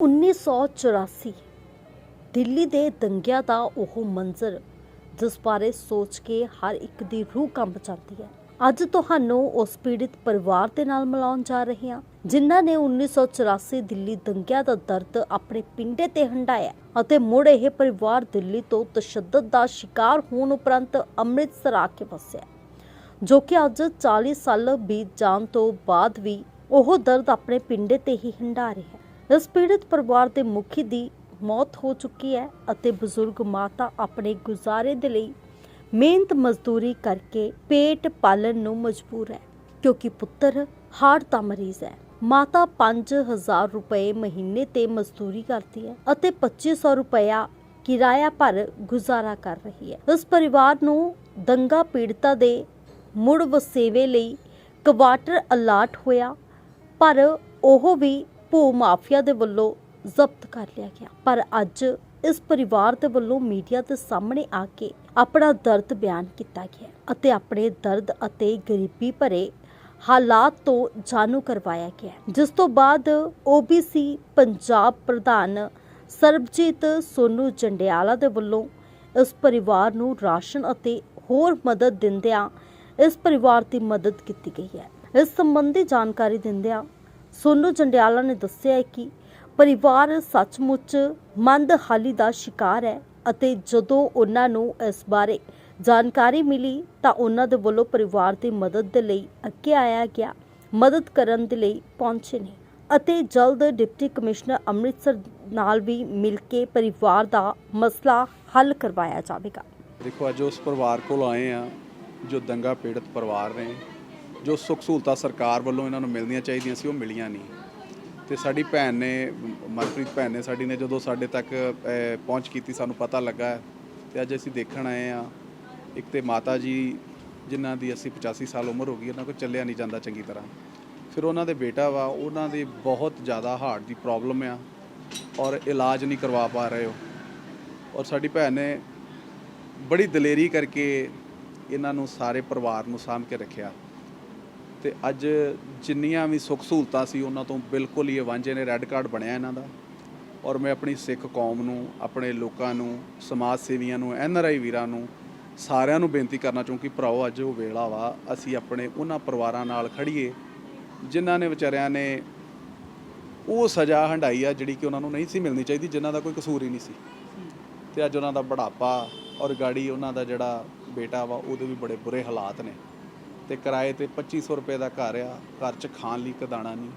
1984 ਦਿੱਲੀ ਦੇ ਦੰਗਿਆਂ ਦਾ ਉਹ ਮੰਜ਼ਰ, ਜਿਸ ਬਾਰੇ ਸੋਚ ਕੇ ਹਰ ਇੱਕ ਦੀ ਰੂਹ ਕੰਬ ਜਾਂਦੀ ਹੈ। ਅੱਜ ਤੁਹਾਨੂੰ ਉਸ ਪੀੜਿਤ ਪਰਿਵਾਰ ਦੇ ਨਾਲ ਮਿਲਾਉਣ ਜਾ ਰਹੇ ਹਾਂ, ਜਿਨ੍ਹਾਂ ਨੇ 1984 ਦਿੱਲੀ ਦੰਗਿਆਂ ਦਾ ਦਰਦ ਆਪਣੇ ਪਿੰਡੇ ਤੇ ਹੰਡਾਇਆ ਅਤੇ ਮੁੜ ਇਹ ਪਰਿਵਾਰ ਦਿੱਲੀ ਤੋਂ ਤਸ਼ੱਦਦ ਦਾ ਸ਼ਿਕਾਰ ਹੋਣ ਉਪਰੰਤ ਅੰਮ੍ਰਿਤਸਰ ਆ ਕੇ ਵਸਿਆ, ਜੋ ਕਿ ਅੱਜ 40 ਸਾਲ ਬੀਤ ਜਾਣ ਤੋਂ ਬਾਅਦ ਵੀ ਉਹ ਦਰਦ ਆਪਣੇ ਪਿੰਡੇ ਤੇ ਹੀ ਹੰਡਾ ਰਿਹਾ ਹੈ। ਇਸ ਪੀੜਤ ਪਰਿਵਾਰ ਦੇ ਮੁਖੀ ਦੀ ਮੌਤ ਹੋ ਚੁੱਕੀ ਹੈ ਅਤੇ ਬਜ਼ੁਰਗ ਮਾਤਾ ਆਪਣੇ ਗੁਜ਼ਾਰੇ ਦੇ ਲਈ ਮਿਹਨਤ ਮਜ਼ਦੂਰੀ ਕਰਕੇ ਪੇਟ ਪਾਲਣ ਨੂੰ ਮਜਬੂਰ ਹੈ, ਕਿਉਂਕਿ ਪੁੱਤਰ ਹਾਰਟ ਦਾ ਮਰੀਜ਼ ਹੈ। ਮਾਤਾ 5000 ਰੁਪਏ ਮਹੀਨੇ ਤੇ ਮਜ਼ਦੂਰੀ ਕਰਦੀ ਹੈ ਅਤੇ 2500 ਰੁਪਇਆ ਕਿਰਾਇਆ ਭਰ ਗੁਜ਼ਾਰਾ ਕਰ ਰਹੀ ਹੈ। ਇਸ ਪਰਿਵਾਰ ਨੂੰ ਦੰਗਾ ਪੀੜਤਾ ਦੇ ਮੁੜ ਵਸੇਵੇ ਲਈ ਕਵਾਟਰ ਅਲਾਟ ਹੋਇਆ, ਪਰ ਉਹ ਵੀ ਭੂ ਮਾਫੀਆ ਦੇ ਵੱਲੋਂ ਜ਼ਬਤ ਕਰ ਲਿਆ ਗਿਆ। ਪਰ ਅੱਜ ਇਸ ਪਰਿਵਾਰ ਦੇ ਵੱਲੋਂ ਮੀਡੀਆ ਦੇ ਸਾਹਮਣੇ ਆ ਕੇ ਆਪਣਾ ਦਰਦ ਬਿਆਨ ਕੀਤਾ ਗਿਆ ਅਤੇ ਆਪਣੇ ਦਰਦ ਅਤੇ ਗਰੀਬੀ ਭਰੇ ਹਾਲਾਤ ਤੋਂ ਜਾਣੂ ਕਰਵਾਇਆ ਗਿਆ। ਜਿਸ ਤੋਂ ਬਾਅਦ OBC ਪੰਜਾਬ ਪ੍ਰਧਾਨ ਸਰਬਜੀਤ ਸੋਨੂ ਜੰਡਿਆਲਾ ਦੇ ਵੱਲੋਂ ਇਸ ਪਰਿਵਾਰ ਨੂੰ ਰਾਸ਼ਨ ਅਤੇ ਹੋਰ ਮਦਦ ਦਿੰਦਿਆਂ ਇਸ ਪਰਿਵਾਰ ਦੀ ਮਦਦ ਕੀਤੀ ਗਈ ਹੈ। ਇਸ ਸੰਬੰਧੀ ਜਾਣਕਾਰੀ ਦਿੰਦਿਆਂ ਸੋਨੂ ਜੰਡਿਆਲਾ ਨੇ ਦੱਸਿਆ ਕਿ ਪਰਿਵਾਰ ਸੱਚਮੁੱਚ ਮੰਦਹਾਲੀ ਦਾ ਸ਼ਿਕਾਰ ਹੈ ਅਤੇ ਜਦੋਂ ਉਹਨਾਂ ਨੂੰ ਇਸ ਬਾਰੇ ਜਾਣਕਾਰੀ ਮਿਲੀ ਤਾਂ ਉਹਨਾਂ ਦੇ ਵੱਲੋਂ ਪਰਿਵਾਰ ਦੀ ਮਦਦ ਦੇ ਲਈ ਅੱਗੇ ਆਇਆ ਗਿਆ, ਮਦਦ ਕਰਨ ਦੇ ਲਈ ਪਹੁੰਚੇ ਨੇ ਅਤੇ ਜਲਦ ਡਿਪਟੀ ਕਮਿਸ਼ਨਰ ਅੰਮ੍ਰਿਤਸਰ ਨਾਲ ਵੀ ਮਿਲ ਕੇ ਪਰਿਵਾਰ ਦਾ ਮਸਲਾ ਹੱਲ ਕਰਵਾਇਆ ਜਾਵੇਗਾ। ਦੇਖੋ, ਅੱਜ ਉਸ ਪਰਿਵਾਰ ਕੋਲ ਆਏ ਆ ਜੋ ਦੰਗਾ ਪੀੜਤ ਪਰਿਵਾਰ ਨੇ। ਜੋ ਸੁੱਖ ਸਹੂਲਤਾਂ ਸਰਕਾਰ ਵੱਲੋਂ ਇਹਨਾਂ ਨੂੰ ਮਿਲਣੀਆਂ ਚਾਹੀਦੀਆਂ ਸੀ, ਉਹ ਮਿਲੀਆਂ ਨਹੀਂ। ਤੇ ਸਾਡੀ ਭੈਣ ਨੇ, ਮਨਪ੍ਰੀਤ ਭੈਣ ਨੇ ਸਾਡੀ ਨੇ ਜਦੋਂ ਸਾਡੇ ਤੱਕ ਪਹੁੰਚ ਕੀਤੀ, ਸਾਨੂੰ ਪਤਾ ਲੱਗਾ ਤੇ ਅੱਜ ਅਸੀਂ ਦੇਖਣ ਆਏ ਆ ਇੱਕ ਤੇ ਮਾਤਾ ਜੀ, ਜਿਨ੍ਹਾਂ ਦੀ 80 85 ਸਾਲ ਉਮਰ ਹੋ ਗਈ, ਉਹਨਾਂ ਕੋਲ ਚੱਲਿਆ ਨਹੀਂ ਜਾਂਦਾ ਚੰਗੀ ਤਰ੍ਹਾਂ। ਫਿਰ ਉਹਨਾਂ ਦੇ ਬੇਟਾ ਵਾ, ਉਹਨਾਂ ਦੇ ਬਹੁਤ ਜ਼ਿਆਦਾ ਹਾਰਟ ਦੀ ਪ੍ਰੋਬਲਮ ਆ ਔਰ ਇਲਾਜ ਨਹੀਂ ਕਰਵਾ ਪਾ ਰਹੇ ਹੋ ਔਰ ਸਾਡੀ ਭੈਣ ਨੇ ਬੜੀ ਦਲੇਰੀ ਕਰਕੇ ਇਹਨਾਂ ਨੂੰ ਸਾਰੇ ਪਰਿਵਾਰ ਨੂੰ ਸਾਂਭ ਕੇ ਰੱਖਿਆ। ਤੇ ਅੱਜ ਜਿੰਨੀਆਂ ਵੀ ਸੁੱਖ ਸਹੂਲਤਾਂ ਸੀ ਉਹਨਾਂ ਤੋਂ ਬਿਲਕੁਲ ਹੀ ਇਹ ਵਾਂਝੇ ਨੇ ਰੈੱਡ ਕਾਰਡ ਬਣਿਆ ਇਹਨਾਂ ਦਾ। ਔਰ ਮੈਂ ਆਪਣੀ ਸਿੱਖ ਕੌਮ ਨੂੰ, ਆਪਣੇ ਲੋਕਾਂ ਨੂੰ, ਸਮਾਜ ਸੇਵੀਆਂ ਨੂੰ, ਐਨ ਆਰ ਆਈ ਵੀਰਾਂ ਨੂੰ ਸਾਰਿਆਂ ਨੂੰ ਬੇਨਤੀ ਕਰਨਾ ਚਾਹੁੰਦਾ ਕਿ ਭਰਾਓ ਅੱਜ ਉਹ ਵੇਲਾ ਵਾ, ਅਸੀਂ ਆਪਣੇ ਉਹਨਾਂ ਪਰਿਵਾਰਾਂ ਨਾਲ ਖੜੀਏ, ਜਿਨ੍ਹਾਂ ਨੇ ਵਿਚਾਰਿਆਂ ਨੇ ਉਹ ਸਜ਼ਾ ਹੰਡਾਈ ਆ ਜਿਹੜੀ ਕਿ ਉਹਨਾਂ ਨੂੰ ਨਹੀਂ ਸੀ ਮਿਲਣੀ ਚਾਹੀਦੀ, ਜਿਨ੍ਹਾਂ ਦਾ ਕੋਈ ਕਸੂਰ ਹੀ ਨਹੀਂ ਸੀ। ਤੇ ਅੱਜ ਉਹਨਾਂ ਦਾ ਬੁਢਾਪਾ ਔਰ ਗਾੜੀ ਉਹਨਾਂ ਦਾ ਜਿਹੜਾ ਬੇਟਾ ਵਾ, ਉਹਦੇ ਵੀ ਬੜੇ ਬੁਰੇ ਹਾਲਾਤ ਨੇ। ਤੇ ਕਿਰਾਏ ਤੇ 2500 ਰੁਪਏ ਦਾ ਘਰ ਆ, ਘਰ 'ਚ ਖਾਣ ਲਈ ਕਦਾਣਾ ਨਹੀਂ।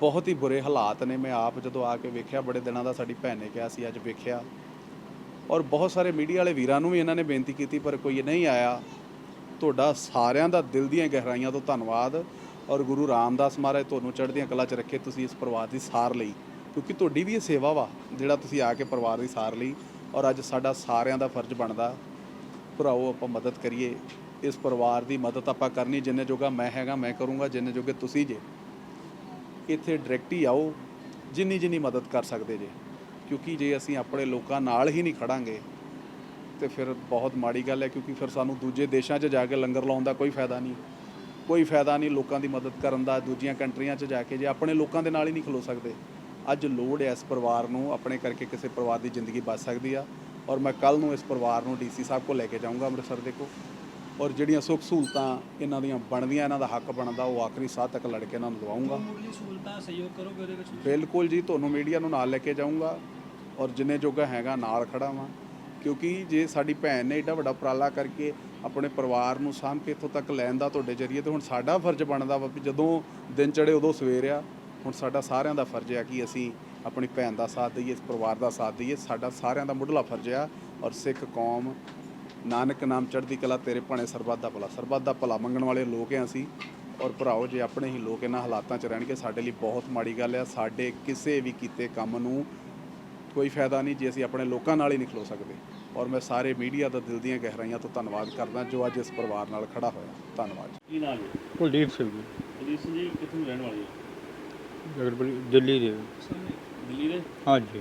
ਬਹੁਤ ਹੀ ਬੁਰੇ ਹਾਲਾਤ ਨੇ, ਮੈਂ ਆਪ ਜਦੋਂ ਆ ਕੇ ਵੇਖਿਆ, ਬੜੇ ਦਿਨਾਂ ਦਾ ਸਾਡੀ ਭੈਣ ਨੇ ਕਿਹਾ ਸੀ, ਅੱਜ ਵੇਖਿਆ। ਔਰ ਬਹੁਤ ਸਾਰੇ ਮੀਡੀਆ ਵਾਲੇ ਵੀਰਾਂ ਨੂੰ ਵੀ ਇਹਨਾਂ ਨੇ ਬੇਨਤੀ ਕੀਤੀ, ਪਰ ਕੋਈ ਨਹੀਂ ਆਇਆ। ਤੁਹਾਡਾ ਸਾਰਿਆਂ ਦਾ ਦਿਲ ਦੀਆਂ ਗਹਿਰਾਈਆਂ ਤੋਂ ਧੰਨਵਾਦ, ਔਰ ਗੁਰੂ ਰਾਮਦਾਸ ਮਹਾਰਾਜ ਤੁਹਾਨੂੰ ਚੜ੍ਹਦੀਆਂ ਕਲਾ 'ਚ ਰੱਖੇ ਤੁਸੀਂ ਇਸ ਪਰਿਵਾਰ ਦੀ ਸਾਰ ਲਈ। ਕਿਉਂਕਿ ਤੁਹਾਡੀ ਵੀ ਇਹ ਸੇਵਾ ਵਾ, ਜਿਹੜਾ ਤੁਸੀਂ ਆ ਕੇ ਪਰਿਵਾਰ ਦੀ ਸਾਰ ਲਈ, ਔਰ ਅੱਜ ਸਾਡਾ ਸਾਰਿਆਂ ਦਾ ਫਰਜ਼ ਬਣਦਾ। ਭਰਾਓ ਆਪਾਂ ਮਦਦ ਕਰੀਏ। ਇਸ ਪਰਿਵਾਰ ਦੀ ਮਦਦ ਆਪਾਂ ਕਰਨੀ, ਜਿੰਨੇ ਜੋਗਾ ਮੈਂ ਹੈਗਾ, ਮੈਂ ਕਰੂੰਗਾ, ਜਿੰਨੇ ਜੋਗੇ ਤੁਸੀਂ ਜੇ। ਇੱਥੇ ਡਾਇਰੈਕਟ ਹੀ ਆਓ, ਜਿੰਨੀ ਜਿੰਨੀ ਮਦਦ ਕਰ ਸਕਦੇ ਜੇ। ਕਿਉਂਕਿ ਜੇ ਅਸੀਂ ਆਪਣੇ ਲੋਕਾਂ ਨਾਲ ਹੀ ਨਹੀਂ ਖੜਾਂਗੇ, ਤੇ ਫਿਰ ਬਹੁਤ ਮਾੜੀ ਗੱਲ ਹੈ, ਕਿਉਂਕਿ ਫਿਰ ਸਾਨੂੰ ਦੂਜੇ ਦੇਸ਼ਾਂ 'ਚ ਜਾ ਕੇ ਲੰਗਰ ਲਾਉਣ ਦਾ ਕੋਈ ਫਾਇਦਾ ਨਹੀਂ। ਕੋਈ ਫਾਇਦਾ ਨਹੀਂ ਲੋਕਾਂ ਦੀ ਮਦਦ ਕਰਨ ਦਾ, ਦੂਜੀਆਂ ਕੰਟਰੀਆਂ 'ਚ ਜਾ ਕੇ ਜੇ ਆਪਣੇ ਲੋਕਾਂ ਦੇ ਨਾਲ ਹੀ ਨਹੀਂ ਖਲੋ ਸਕਦੇ। ਅੱਜ ਲੋੜ ਹੈ ਇਸ ਪਰਿਵਾਰ ਨੂੰ ਆਪਣੇ ਕਰਕੇ ਕਿਸੇ ਪਰਿਵਾਰ ਦੀ ਜ਼ਿੰਦਗੀ ਬਚ ਸਕਦੀ ਆ। ਔਰ ਮੈਂ ਕੱਲ ਨੂੰ ਇਸ ਪਰਿਵਾਰ ਨੂੰ ਡੀਸੀ ਸਾਹਿਬ ਕੋਲ ਲੈ ਕੇ ਜਾਊਂਗਾ ਅੰਮ੍ਰਿਤਸਰ ਦੇ ਕੋ ਔਰ ਜਿਹੜੀਆਂ ਸੁੱਖ ਸਹੂਲਤਾਂ ਇਹਨਾਂ ਦੀਆਂ ਬਣਦੀਆਂ, ਇਹਨਾਂ ਦਾ ਹੱਕ ਬਣਦਾ, ਉਹ ਆਖਰੀ ਸਾਹ ਤੱਕ ਲੜ ਕੇ ਇਹਨਾਂ ਨੂੰ ਦਵਾਉਂਗਾ ਮੁੱਢਲੀ ਸਹੂਲਤਾਂ ਸਹਿਯੋਗ ਕਰੋਗੇ ਉਹਦੇ ਵਿੱਚ ਬਿਲਕੁਲ ਜੀ, ਤੁਹਾਨੂੰ ਮੀਡੀਆ ਨੂੰ ਨਾਲ ਲੈ ਕੇ ਜਾਊਂਗਾ। ਔਰ ਜਿੰਨੇ ਜੋਗਾ ਹੈਗਾ ਨਾਲ ਖੜਾ ਵਾਂ। ਕਿਉਂਕਿ ਜੇ ਸਾਡੀ ਭੈਣ ਨੇ ਏਡਾ ਵੱਡਾ ਉਪਰਾਲਾ ਕਰਕੇ ਆਪਣੇ ਪਰਿਵਾਰ ਨੂੰ ਸਾਂਭ ਕੇ ਇੱਥੋਂ ਤੱਕ ਲੈਣ ਦਾ ਤੁਹਾਡੇ ਜਰੀਏ ਤੇ ਹੁਣ ਸਾਡਾ ਫਰਜ਼ ਬਣਦਾ ਵਾ ਵੀ ਜਦੋਂ ਦਿਨ ਚੜੇ ਉਦੋਂ ਸਵੇਰ ਆ। ਹੁਣ ਸਾਡਾ ਸਾਰਿਆਂ ਦਾ ਫਰਜ਼ ਆ ਕਿ ਅਸੀਂ ਆਪਣੀ ਭੈਣ ਦਾ ਸਾਥ ਦਈਏ ਇਸ ਪਰਿਵਾਰ ਦਾ ਸਾਥ ਦਈਏ ਸਾਡਾ ਸਾਰਿਆਂ ਦਾ ਮੁੱਢਲਾ ਫਰਜ਼ ਆ ਔਰ ਸਿੱਖ ਕੌਮ ਨਾਨਕ ਨਾਮ ਚੜ੍ਹਦੀ ਕਲਾ ਤੇਰੇ ਭਾਣੇ ਸਰਬੱਤ ਦਾ ਭਲਾ। ਸਰਬੱਤ ਦਾ ਭਲਾ ਮੰਗਣ ਵਾਲੇ ਲੋਕ ਆ ਅਸੀਂ ਔਰ ਭਰਾਓ ਜੇ ਆਪਣੇ ਹੀ ਲੋਕ ਇਹਨਾਂ ਹਾਲਾਤਾਂ 'ਚ ਰਹਿਣਗੇ ਸਾਡੇ ਲਈ ਬਹੁਤ ਮਾੜੀ ਗੱਲ ਆ। ਸਾਡੇ ਕਿਸੇ ਵੀ ਕੀਤੇ ਕੰਮ ਨੂੰ ਕੋਈ ਫਾਇਦਾ ਨਹੀਂ ਜੇ ਅਸੀਂ ਆਪਣੇ ਲੋਕਾਂ ਨਾਲ ਹੀ ਨਹੀਂ ਖਲੋ ਸਕਦੇ। ਔਰ ਮੈਂ ਸਾਰੇ ਮੀਡੀਆ ਦਾ ਦਿਲ ਦੀਆਂ ਗਹਿਰਾਈਆਂ ਤੋਂ ਧੰਨਵਾਦ ਕਰਦਾ ਜੋ ਅੱਜ ਇਸ ਪਰਿਵਾਰ ਨਾਲ ਖੜਾ ਹੋਇਆ। ਧੰਨਵਾਦ ਕੀ ਨਾਮ ਹੈ ਕੁਲਦੀਪ ਸਿੰਘ ਜੀ। ਅਜੀਤ ਸਿੰਘ ਜੀ ਕਿੱਥੋਂ ਰਹਿਣ ਵਾਲੇ ਹੋ? ਜਗਰਪਲੀ ਦਿੱਲੀ ਦੇ। ਦਿੱਲੀ ਦੇ? ਹਾਂਜੀ।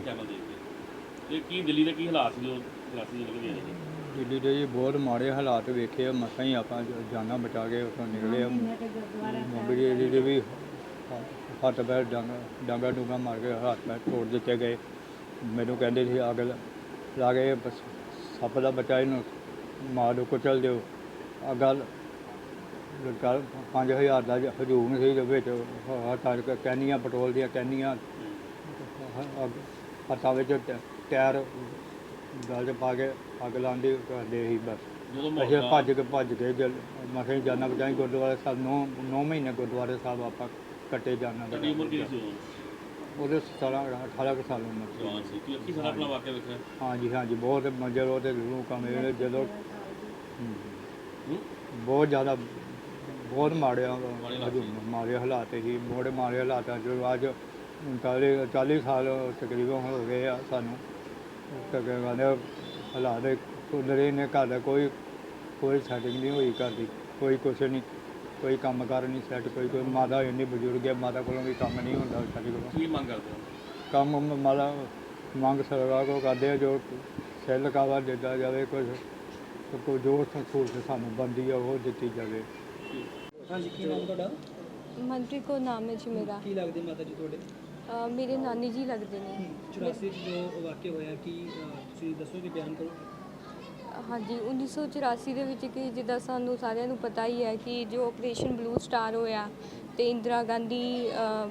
ਦੇ ਕੀ ਦਿੱਲੀ ਦੇ ਕੀ ਹਾਲਾਤ ਸੀ ਜੋ ਕਲਾਸੀ ਨਿਕਲ ਗਏ ਜੀ ਦਿੱਲੀ ਦੇ ਜੀ ਬਹੁਤ ਮਾੜੇ ਹਾਲਾਤ ਵੇਖੇ ਆ ਮਸਾਂ ਹੀ ਆਪਾਂ ਜਾਨਾਂ ਬਚਾ ਕੇ ਉੱਥੋਂ ਨਿਕਲੇ ਆ। ਮੁੰਬਈ ਦੇ ਵੀ ਹੱਥ ਪੈਰ ਡੰਗ ਡਾਂਗਾ ਡੂੰਗਾ ਮਾਰ ਕੇ ਹੱਥ ਪੈਰ ਤੋੜ ਦਿੱਤੇ ਗਏ। ਮੈਨੂੰ ਕਹਿੰਦੇ ਸੀ ਅੱਗ ਲ- ਕੇ ਬਸ ਸੱਪ ਦਾ ਬੱਚਾ ਇਹਨੂੰ ਮਾਰ ਦਿਓ ਕੁਚਲ ਦਿਓ। ਆ ਗੱਲ ਗੱਲ 5000 ਦਾ ਹਜੂਮ ਸੀ ਦੇ ਵਿੱਚ 'ਚ ਕੈਨੀਆਂ ਪੈਟਰੋਲ ਦੀਆਂ ਕੈਨੀਆਂ ਹੱਥਾਂ ਵਿੱਚ ਟ- ਟਾਇਰ ਗਲ 'ਚ ਪਾ ਕੇ ਅੱਗ ਲਾਉਂਦੇ ਕਰਦੇ ਸੀ ਬਸ। ਜਦੋਂ ਅਸੀਂ ਮੌਕਾ ਭੱਜ ਕੇ ਭੱਜ ਕੇ ਜਲ ਮਸੇ ਜਾਨਾ ਬਚਾਈ ਗੁਰਦੁਆਰੇ ਸਾਹਿਬ ਨੌ ਨੌ ਮਹੀਨੇ ਗੁਰਦੁਆਰੇ ਸਾਹਿਬ ਆਪਾਂ ਕੱਟੇ ਜਾਨਾ ਤੁਹਾਡੀ ਉਮਰ ਕਿੰਨੀ ਸੀ ਉਦੋਂ ਉਹਦੇ 17 18 ਕੁ ਸਾਲ ਉਮਰ ਸੀ। ਜਵਾਨ ਸੀ। ਕੀ ਅੱਖੀ ਸਾਰਾ ਆਪਣਾ ਵਾਕਿਆ ਵੇਖਿਆ? ਹਾਂਜੀ ਹਾਂਜੀ ਬਹੁਤ ਮੰਜ਼ਰ ਉਹਦੇ ਰੂਹ ਕਮੇ ਜਦੋਂ ਹਮ, ਹੂੰ? ਬਹੁਤ ਜ਼ਿਆਦਾ ਬਹੁਤ ਮਾੜਿਆ ਮਾੜੇ ਹਾਲਾਤ ਹਜੂਮ ਮਾੜੇ ਹਾਲਾਤ ਸੀ ਬੜੇ ਮਾੜੇ ਹਾਲਾਤਾਂ ਜੋ ਅੱਜ 40 40 ਸਾਲ ਤਕਰੀਬਨ ਹੋ ਗਏ ਆ ਸਾਨੂੰ। ਤਕਰੀਬਨ ਹਾਲਾਤ ਕੁਦਰੇ ਨੇ ਘਰ ਦਾ ਕੋਈ ਕੋਈ ਸੈਟਿੰਗ ਨਹੀਂ ਹੋਈ ਘਰ ਦੀ। ਕੋਈ ਕੁਛ ਨਹੀਂ ਕੋਈ ਕੰਮ ਕਾਰ ਨਹੀਂ ਸੈੱਟ ਕੋਈ ਕੋਈ ਮਾਤਾ ਇੰਨੀ ਬਜ਼ੁਰਗ ਹੈ ਮਾਤਾ ਕੋਲੋਂ ਵੀ ਕੰਮ ਨਹੀਂ ਹੁੰਦਾ ਸਾਡੇ ਕੋਲੋਂ। ਕੀ ਮੰਗ ਕਰਦੇ ਹੋ? ਕੰਮ ਮ- ਮਾਲਾ ਮੰਗ ਸਰਕਾਰ ਕੋ ਕਰਦੇ ਆ ਜੋ ਸੈੱਲ ਕਾਵਾ ਦਿੱਤਾ ਜਾਵੇ ਕੁਝ ਕੋਈ ਜੋ ਸਹੂਲਤ ਸਾਨੂੰ ਬੰਦੀ ਆ ਉਹ ਦਿੱਤੀ ਜਾਵੇ। ਹਾਂਜੀ ਕੀ ਨਾਮ ਤੁਹਾਡਾ? ਮਨਪ੍ਰੀਤ ਕੋ ਨਾਮ ਹੈ ਜੀ ਮੇਰਾ। ਕੀ ਲੱਗਦੇ ਮਾਤਾ ਜੀ ਤੁਹਾਡੇ? ਅ, ਮੇਰੇ ਨਾਨੀ ਜੀ ਲੱਗਦੇ ਨੇ। 84 ਚ ਜੋ ਵਾਕਿਆ ਹੋਇਆ ਕੀ ਅਹ, ਤੁਸੀਂ ਦੱਸੋਗੇ ਬਿਆਨ ਕਰੋ। ਹਾਂਜੀ 1984 ਦੇ ਵਿੱਚ ਕਿ ਜਿੱਦਾਂ ਸਾਨੂੰ ਸਾਰਿਆਂ ਨੂੰ ਪਤਾ ਹੀ ਹੈ ਕਿ ਜੋ ਆਪਰੇਸ਼ਨ ਬਲੂ ਸਟਾਰ ਹੋਇਆ ਤੇ ਇੰਦਰਾ ਗਾਂਧੀ ਅ,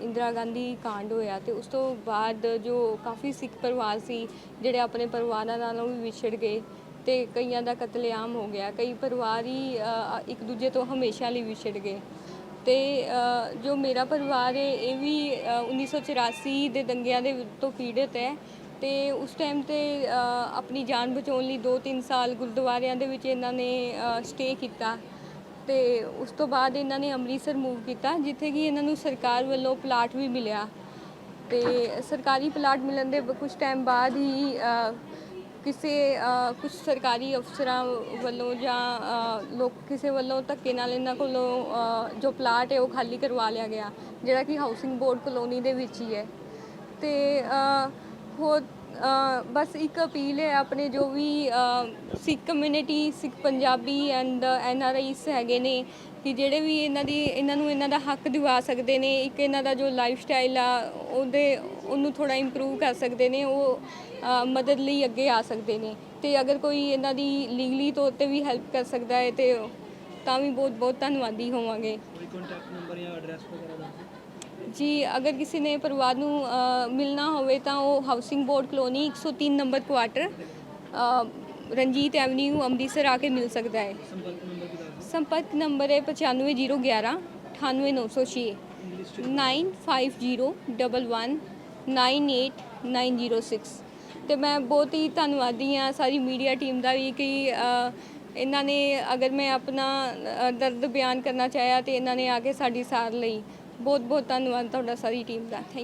ਇੰਦਰਾ ਗਾਂਧੀ ਕਾਂਡ ਹੋਇਆ ਤੇ ਉਸ ਤੋਂ ਬਾਅਦ ਜੋ ਕਾਫੀ ਸਿੱਖ ਪਰਿਵਾਰ ਸੀ ਜਿਹੜੇ ਆਪਣੇ ਪਰਿਵਾਰਾਂ ਨਾਲੋਂ ਵੀ ਵਿਛੜ ਗਏ ਤੇ ਕਈਆਂ ਦਾ ਕਤਲੇਆਮ ਹੋ ਗਿਆ। ਕਈ ਪਰਿਵਾਰ ਹੀ ਅ, ਇੱਕ ਦੂਜੇ ਤੋਂ ਹਮੇਸ਼ਾ ਲਈ ਵਿਛੜ ਗਏ। ਤੇ ਜੋ ਮੇਰਾ ਪਰਿਵਾਰ ਹੈ ਇਹ ਵੀ ਅ, 1984 ਦੇ ਦੰਗਿਆਂ ਦੇ ਤੋਂ ਪੀੜਤ ਹੈ। ਤੇ ਉਸ ਟਾਈਮ ਤੇ ਆਪਣੀ ਜਾਨ ਬਚਾਉਣ ਲਈ 2-3 ਸਾਲ ਗੁਰਦੁਆਰਿਆਂ ਦੇ ਵਿੱਚ ਇਹਨਾਂ ਨੇ ਸਟੇ ਕੀਤਾ। ਤੇ ਉਸ ਤੋਂ ਬਾਅਦ ਇਹਨਾਂ ਨੇ ਅੰਮ੍ਰਿਤਸਰ ਮੂਵ ਕੀਤਾ ਜਿੱਥੇ ਕਿ ਇਹਨਾਂ ਨੂੰ ਸਰਕਾਰ ਵੱਲੋਂ ਪਲਾਟ ਵੀ ਮਿਲਿਆ। ਤੇ ਸਰਕਾਰੀ ਪਲਾਟ ਮਿਲਣ ਦੇ ਕੁਝ ਟਾਈਮ ਬਾਅਦ ਹੀ ਕਿਸੇ ਕੁਝ ਸਰਕਾਰੀ ਅਫਸਰਾਂ ਵੱਲੋਂ ਜਾਂ ਲੋਕ ਕਿਸੇ ਵੱਲੋਂ ਧੱਕੇ ਨਾਲ ਇਹਨਾਂ ਕੋਲੋਂ ਜੋ ਪਲਾਟ ਹੈ ਉਹ ਖਾਲੀ ਕਰਵਾ ਲਿਆ ਗਿਆ ਜਿਹੜਾ ਕਿ ਹਾਊਸਿੰਗ ਬੋਰਡ ਕਲੋਨੀ ਦੇ ਵਿੱਚ ਹੀ ਹੈ। ਤੇ ਅ, ਹੋਰ ਬਸ ਇੱਕ ਅਪੀਲ ਹੈ ਆਪਣੇ ਜੋ ਵੀ Sikh community Sikh Punjabi and N R Is ਹੈਗੇ ਨੇ ਕਿ ਜਿਹੜੇ ਵੀ ਇਹਨਾਂ ਦੀ ਇਹਨਾਂ ਨੂੰ ਇਹਨਾਂ ਦਾ ਹੱਕ ਦਿਵਾ ਸਕਦੇ ਨੇ ਇੱਕ ਇਹਨਾਂ ਦਾ ਜੋ ਲਾਈਫ ਸਟਾਈਲ ਆ ਉਹਦੇ ਉਹਨੂੰ ਥੋੜਾ ਇੰਪਰੂਵ ਕਰ ਸਕਦੇ ਨੇ ਉਹ ਮਦਦ ਲਈ ਅੱਗੇ ਆ ਸਕਦੇ ਨੇ। ਤੇ ਅਗਰ ਕੋਈ ਇਹਨਾਂ ਦੀ ਲੀਗਲੀ ਤੌਰ ਤੇ ਵੀ ਹੈਲਪ ਕਰ ਸਕਦਾ ਹੈ ਤੇ ਤਾਂ ਵੀ ਬਹੁਤ ਬਹੁਤ ਧੰਨਵਾਦੀ ਹੋਵਾਂਗੇ। ਕੋਈ ਕੰਟੈਕਟ ਨੰਬਰ ਜਾਂ ਐਡਰੈਸ ਵਗੈਰਾ ਦੱਸ ਦਿਓ। ਜੀ ਅਗਰ ਕਿਸੇ ਨੇ ਪਰਿਵਾਰ ਨੂੰ ਮਿਲਣਾ ਹੋਵੇ ਤਾਂ ਉਹ housing board colony 103 number quarter Ranjit avenue Amritsar ਆ ਕੇ ਮਿਲ ਸਕਦਾ ਹੈ। ਸੰਪਰਕ ਨੰਬਰ ਵੀ ਦੱਸ ਦਿਓ ਸੰਪਰਕ ਨੰਬਰ ਹੈ 95011 98906 ਇੰਗਲਿਸ਼ 9501198906 ਤੇ ਮੈਂ ਬਹੁਤ ਹੀ ਧੰਨਵਾਦੀ ਹਾਂ ਸਾਰੀ ਮੀਡੀਆ ਟੀਮ ਦਾ ਵੀ ਕਿ ਇਹਨਾਂ ਨੇ ਅਗਰ ਮੈਂ ਆਪਣਾ ਦਰਦ ਬਿਆਨ ਕਰਨਾ ਚਾਹਿਆ ਤੇ ਇਹਨਾਂ ਨੇ ਆ ਕੇ ਸਾਡੀ ਸਾਰ ਲਈ ਬਹੁਤ ਬਹੁਤ ਧੰਨਵਾਦ ਤੁਹਾਡਾ ਸਾਰੀ ਟੀਮ ਦਾ ਥੈਂਕ